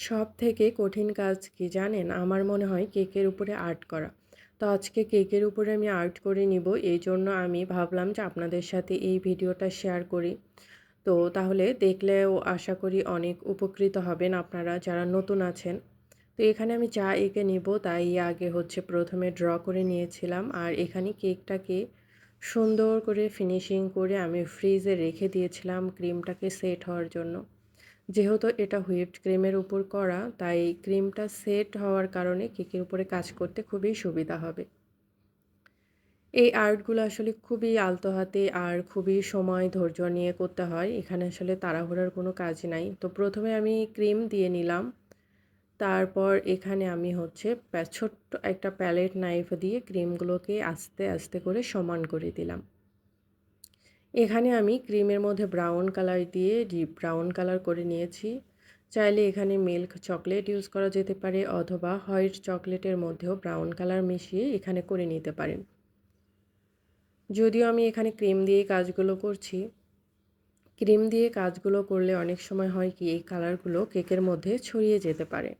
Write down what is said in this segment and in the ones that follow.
সব থেকে কঠিন কাজ কি জানেন? আমার মনে হয় কেকের উপরে আর্ট করা। তো আজকে কেকের উপরে আমি আর্ট করে নিব, এই জন্য আমি ভাবলাম যে আপনাদের সাথে এই ভিডিওটা শেয়ার করি। তো তাহলে দেখলেও আশা করি অনেক উপকৃত হবেন আপনারা যারা নতুন আছেন। তো এখানে আমি চা এঁকে নিব, তাই আগে হচ্ছে প্রথমে ড্র করে নিয়েছিলাম। আর এখানে কেকটাকে সুন্দর করে ফিনিশিং করে আমি ফ্রিজে রেখে দিয়েছিলাম, ক্রিমটাকে সেট হওয়ার জন্য। যেহেতু এটা হুইপড ক্রিমের উপর করা, তাই ক্রিমটা সেট হওয়ার কারণে কেকের উপরে কাজ করতে খুবই সুবিধা হবে। এই আর্টগুলো আসলে খুবই আলতো হাতে আর খুবই সময় ধৈর্য নিয়ে করতে হয়। এখানে আসলে তাড়াহুড়ার কোনো কাজ নাই। তো প্রথমে আমি ক্রিম দিয়ে নিলাম। তারপর এখানে আমি হচ্ছে ছোট্ট একটা প্যালেট নাইফ দিয়ে ক্রিমগুলোকে আস্তে আস্তে করে সমান করে দিলাম। এখানে আমি ক্রিমের মধ্যে ব্রাউন কালার দিয়ে ডিপ ব্রাউন কালার করে নিয়েছি। চাইলে এখানে মিল্ক চকলেট ইউজ করা যেতে পারে অথবা হোয়াইট চকলেটের মধ্যেও ব্রাউন কালার মিশিয়ে এখানে করে নিতে পারেন। যদিও আমি এখানে ক্রিম দিয়ে কাজগুলো করছি। ক্রিম দিয়ে কাজগুলো করলে অনেক সময় হয় কি, এই কালারগুলো কেকের মধ্যে ছড়িয়ে যেতে পারে।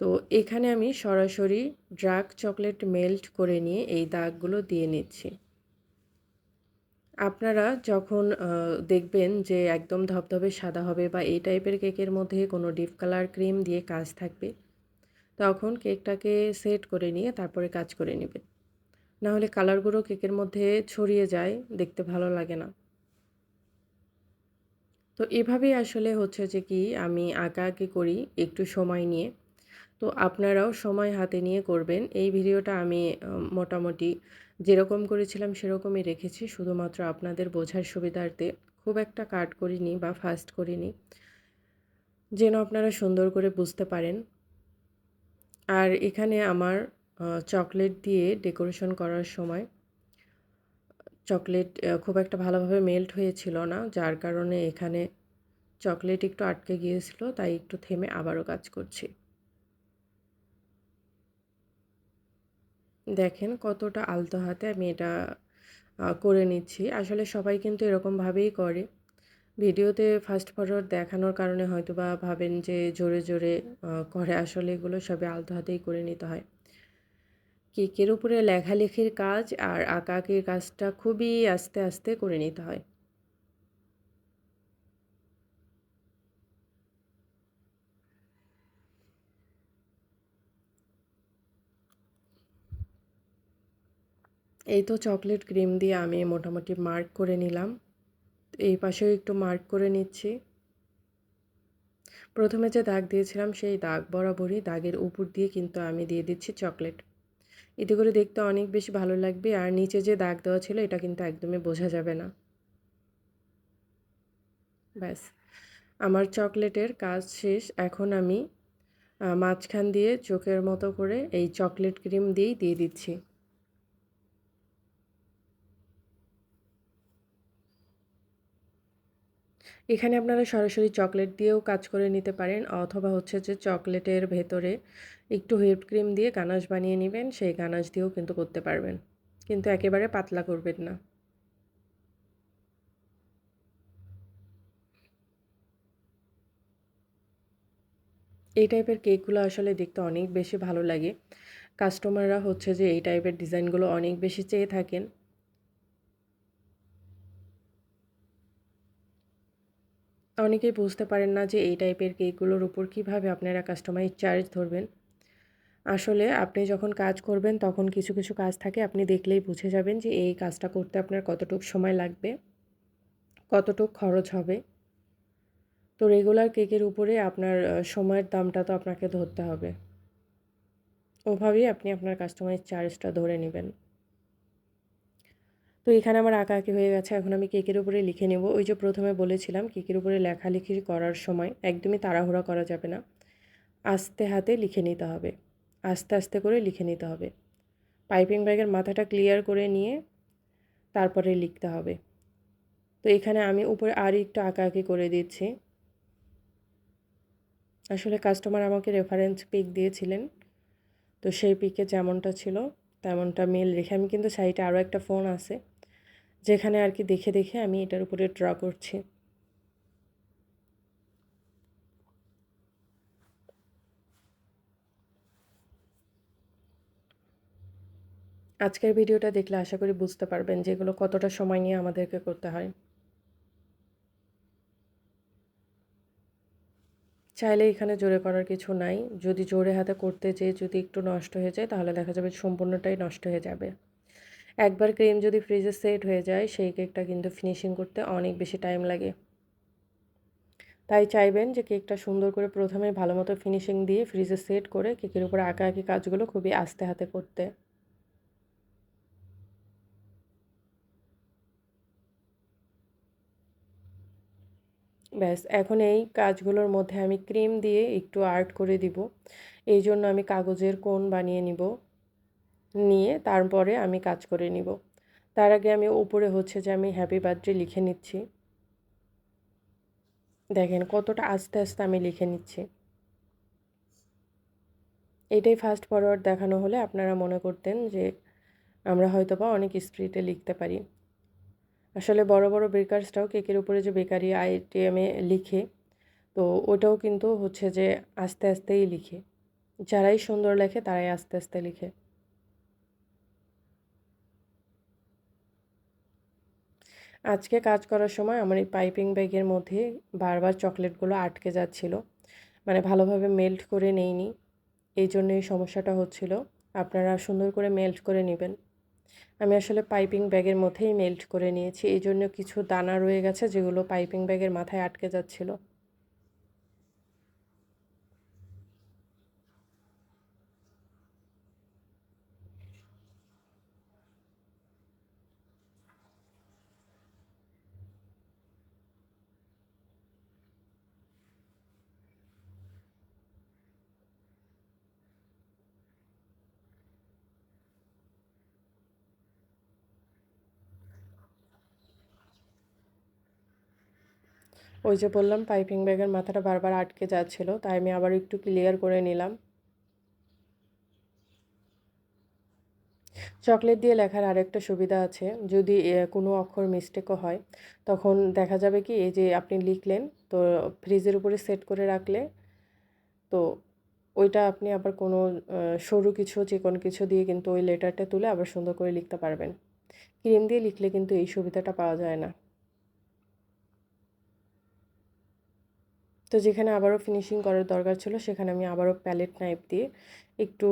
তো এখানে আমি সরাসরি ড্রাক চকলেট মেল্ট করে নিয়ে এই দাগগুলো দিয়ে নিচ্ছি। আপনারা যখন দেখবেন যে একদম ধবধবে সাদা হবে বা এই টাইপের কেকের মধ্যে কোনো ডিপ কালার ক্রিম দিয়ে কাজ থাকবে, তখন কেকটাকে সেট করে নিয়ে তারপরে কাজ করে নেবেন। নাহলে কালারগুলো কেকের মধ্যে ছড়িয়ে যায়, দেখতে ভালো লাগে না। তো এভাবেই আসলে হচ্ছে যে কি আমি আঁকা আঁকি করি একটু সময় নিয়ে। তো আপনারাও সময় হাতে নিয়ে করবেন। এই ভিডিওটা আমি মোটামুটি যেরকম করেছিলাম সেরকমই রেখেছি। শুধুমাত্র আপনাদের বোঝার সুবিধার্থে খুব একটা কাট করিনি বা ফাস্ট করিনি। যেন আপনারা সুন্দর করে বুঝতে পারেন। আর এখানে আমার চকলেট দিয়ে ডেকোরেশন করার সময়, চকলেট খুব একটা ভালোভাবে মেল্ট হয়েছিল না। যার কারণে এখানে চকলেট একটু আটকে গিয়েছিল, তাই একটু থেমে আবারও কাজ করছি। দেখেন কতটা আলতো হাতে আমি এটা করে নিচ্ছি। আসলে সবাই কিন্তু এরকমভাবেই করে। ভিডিওতে ফাস্ট ফরওয়ার্ড দেখানোর কারণে হয়তো বা ভাবেন যে জোরে জোরে করে। আসলে এগুলো সবই আলতো হাতেই করে নিতে হয়। কেকের উপরে লেখালেখির কাজ আর আঁকা আঁকির কাজটা খুবই আস্তে আস্তে করে নিতে হয়। এই তো চকলেট ক্রিম দিয়ে আমি মোটামুটি মার্ক করে নিলাম। এই পাশেও একটু মার্ক করে নিচ্ছি। প্রথমে যে দাগ দিয়েছিলাম সেই দাগ বরাবরই দাগের উপর দিয়ে কিন্তু আমি দিয়ে দিচ্ছি চকলেট। এতে করে দেখতে অনেক বেশি ভালো লাগবে আর নিচে যে দাগ দেওয়া ছিল এটা কিন্তু একদমই বোঝা যাবে না। ব্যাস, আমার চকলেটের কাজ শেষ। এখন আমি মাঝখান দিয়ে চোখের মতো করে এই চকলেট ক্রিম দিয়েই দিয়ে দিচ্ছি। এখানে আপনারা সরাসরি চকলেট দিয়েও কাজ করে নিতে পারেন, অথবা হচ্ছে যে চকলেটের ভেতরে একটু হুইপড ক্রিম দিয়ে গানাশ বানিয়ে নেবেন, সেই গানাশ দিয়েও কিন্তু করতে পারবেন। কিন্তু একেবারে পাতলা করবেন না। এই টাইপের কেকগুলো আসলে দেখতে অনেক বেশি ভালো লাগে। কাস্টমাররা হচ্ছে যে এই টাইপের ডিজাইনগুলো অনেক বেশি চেয়ে থাকেন। অনেকেই বুঝতে পারেন না যে এই টাইপের কেকগুলোর উপর কীভাবে আপনারা কাস্টমাইজ চার্জ ধরবেন। আসলে আপনি যখন কাজ করবেন, তখন কিছু কিছু কাজ থাকে, আপনি দেখলেই বুঝে যাবেন যে এই কাজটা করতে আপনার কতটুকু সময় লাগবে, কতটুকু খরচ হবে। তো রেগুলার কেকের উপরে আপনার সময়ের দামটা তো আপনাকে ধরতে হবে। ওভাবেই আপনি আপনার কাস্টমাইজ চার্জটা ধরে নেবেন। তো এখানে আমার আঁকা আঁকি হয়ে গেছে, এখন আমি কেকের উপরে লিখে নেব। ওই যে প্রথমে বলেছিলাম, কেকের উপরে লেখালেখি করার সময় একদমই তাড়াহুড়া করা যাবে না। আস্তে হাতে লিখে নিতে হবে, আস্তে আস্তে করে লিখে নিতে হবে। পাইপিং ব্যাগের মাথাটা ক্লিয়ার করে নিয়ে তারপরে লিখতে হবে। তো এখানে আমি উপরে আর একটু আঁকা আঁকি করে দিচ্ছি। আসলে কাস্টমার আমাকে রেফারেন্স পিক দিয়েছিলেন, তো সেই পিকে যেমনটা ছিল তেমনটা মেল রেখে, আমি কিন্তু সাইটে আরও একটা ফোন আছে। যেখানে আর কি দেখে দেখে আমি এটার উপরে ড্র করছি। আজকের ভিডিওটা দেখলে আশা করি বুঝতে পারবেন যেগুলো কতটা সময় নিয়ে আমাদেরকে করতে হয়। চাইলে এখানে জোরে করার কিছু নাই। যদি জোরে হাতে করতে যেয়ে যদি একটু নষ্ট হয়ে যায়, তাহলে দেখা যাবে সম্পূর্ণটাই নষ্ট হয়ে যাবে। একবার ক্রিম যদি ফ্রিজে সেট হয়ে যায়, সেই কেকটা কিন্তু ফিনিশিং করতে অনেক বেশি টাইম লাগে। তাই চাইবেন যে কেকটা সুন্দর করে প্রথমে ভালো মতো ফিনিশিং দিয়ে ফ্রিজে সেট করে কেকের উপরে আঁকা আঁকি কাজগুলো খুবই আস্তে হাতে করতে। ব্যাস, এখন এই কাজগুলোর মধ্যে আমি ক্রিম দিয়ে একটু আর্ট করে দিব। এই জন্য আমি কাগজের কোন বানিয়ে নিব। নিয়ে তারপরে আমি কাজ করে নিব। তার আগে আমি উপরে হচ্ছে যে আমি হ্যাপি বার্থডে লিখে নিচ্ছি। দেখেন কতটা আস্তে আস্তে আমি লিখে নিচ্ছি। এটাই ফার্স্ট ফরওয়ার্ড দেখানো হলে আপনারা মনে করতেন যে আমরা হয়তো বা অনেক স্পিডে লিখতে পারি। আসলে বড় বড় বেকার্সটাও কেকের উপরে যে বেকারি আইটেমে লিখে, তো ওটাও কিন্তু হচ্ছে যে আস্তে আস্তেই লিখে। যারাই সুন্দর লেখে তারাই আস্তে আস্তে লিখে। আজকে কাজ করার সময় আমার এই পাইপিং ব্যাগের মধ্যে বারবার চকলেটগুলো আটকে যাচ্ছিল। মানে ভালোভাবে মেল্ট করে নেইনি। এই জন্য এই সমস্যাটা হচ্ছিল। আপনারা সুন্দর করে মেল্ট করে নেবেন। আমি আসলে পাইপিং ব্যাগের মধ্যেই মেল্ট করে নিয়েছি। এই জন্য কিছু দানা রয়ে গেছে যেগুলো পাইপিং ব্যাগের মাথায় আটকে যাচ্ছিল। ওই যে বললাম, পাইপিং ব্যাগের মাথাটা বারবার আটকে যাচ্ছিল, তাই আমি আবার একটু ক্লিয়ার করে নিলাম। চকলেট দিয়ে লেখার আরেকটা সুবিধা আছে, যদি কোনো অক্ষর মিস্টেকও হয়, তখন দেখা যাবে কি, এই যে আপনি লিখলেন, তো ফ্রিজের উপরে সেট করে রাখলে, তো ওইটা আপনি আবার কোনো সরু কিছু, চিকন কিছু দিয়ে কিন্তু ওই লেটারটা তুলে আবার সুন্দর করে লিখতে পারবেন। ক্রিম দিয়ে লিখলে কিন্তু এই সুবিধাটা পাওয়া যায় না। তো যেখানে আবারও ফিনিশিং করার দরকার ছিল, সেখানে আমি আবারও প্যালেট নাইফ দিয়ে একটু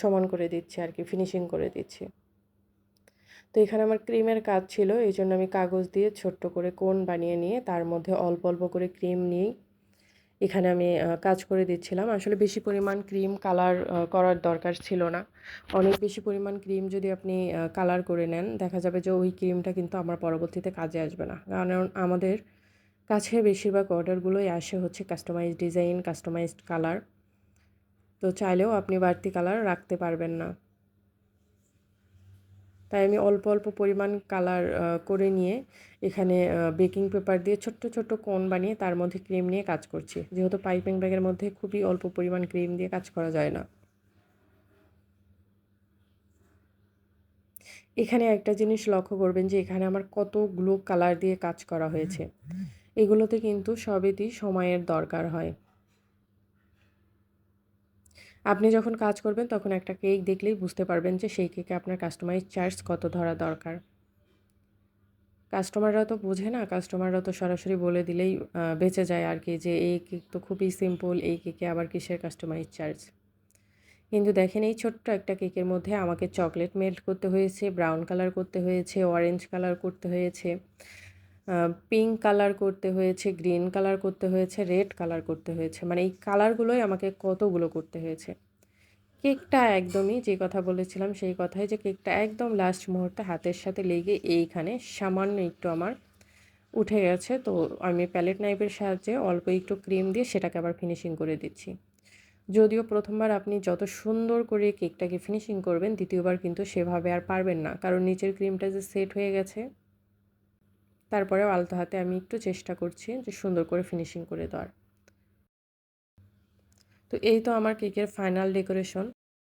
সমান করে দিচ্ছি আর কি ফিনিশিং করে দিচ্ছি। তো এখানে আমার ক্রিমের কাজ ছিল, এই জন্য আমি কাগজ দিয়ে ছোট্ট করে কোন বানিয়ে নিয়ে, তার মধ্যে অল্প অল্প করে ক্রিম নিয়েই এখানে আমি কাজ করে দিচ্ছিলাম। আসলে বেশি পরিমাণ ক্রিম কালার করার দরকার ছিল না। অনেক বেশি পরিমাণ ক্রিম যদি আপনি কালার করে নেন, দেখা যাবে যে ওই ক্রিমটা কিন্তু আমার পরবর্তীতে কাজে আসবে না। কারণ আমাদের কাছে বেশিরভাগ অর্ডারগুলোই আসে হচ্ছে কাস্টমাইজ ডিজাইন কাস্টমাইজড কালার তো চাইলেও আপনি বাড়তি কালার রাখতে পারবেন না। তাই আমি অল্প অল্প পরিমাণ কালার করে নিয়ে এখানে বেকিং পেপার দিয়ে ছোট্ট ছোট্ট কোন বানিয়ে তার মধ্যে ক্রিম নিয়ে কাজ করছি। যেহেতু পাইপিং ব্যাগের মধ্যে খুবই অল্প পরিমাণ ক্রিম দিয়ে কাজ করা যায় না। এখানে একটা জিনিস লক্ষ্য করবেন যে এখানে আমার কতগুলো কালার দিয়ে কাজ করা হয়েছে। এগুলোতে কিন্তু সবেতেই সময়ের দরকার হয়। আপনি যখন কাজ করবেন, তখন একটা কেক দেখলেই বুঝতে পারবেন যে সেই কেকে আপনার কাস্টমাইজ চার্জ কত ধরা দরকার। কাস্টমাররা তো বোঝে না কাস্টমাররা তো সরাসরি বলে দিলেই বেঁচে যায় আর কি যে এই কেক তো খুবই সিম্পল এই কেকে আবার কিসের কাস্টমাইজ চার্জ কিন্তু দেখেন এই ছোট্ট একটা কেকের মধ্যে আমাকে চকলেট মেল্ট করতে হয়েছে ব্রাউন কালার করতে হয়েছে অরেঞ্জ কালার করতে হয়েছে। পিঙ্ক কালার করতে হয়েছে গ্রিন কালার করতে হয়েছে রেড কালার করতে হয়েছে। মানে এই কালারগুলোই আমাকে কতগুলো করতে হয়েছে। কেকটা একদমই যে কথা বলেছিলাম সেই কথাই যে কেকটা একদম লাস্ট মুহূর্তে হাতের সাথে লেগে এইখানে সামান্য একটু আমার উঠে গেছে। তো আমি প্যালেট নাইফের সাহায্যে অল্প একটু ক্রিম দিয়ে সেটাকে আবার ফিনিশিং করে দিচ্ছি। যদিও প্রথমবার আপনি যত সুন্দর করে কেকটাকে ফিনিশিং করবেন, দ্বিতীয়বার কিন্তু সেভাবে আর পারবেন না। কারণ নিচের ক্রিমটা যে সেট হয়ে গেছে তারপরেও আলতো হাতে আমি একটু চেষ্টা করছি যে সুন্দর করে ফিনিশিং করে দেওয়ার। তো এই তো আমার কেকের ফাইনাল ডেকোরেশন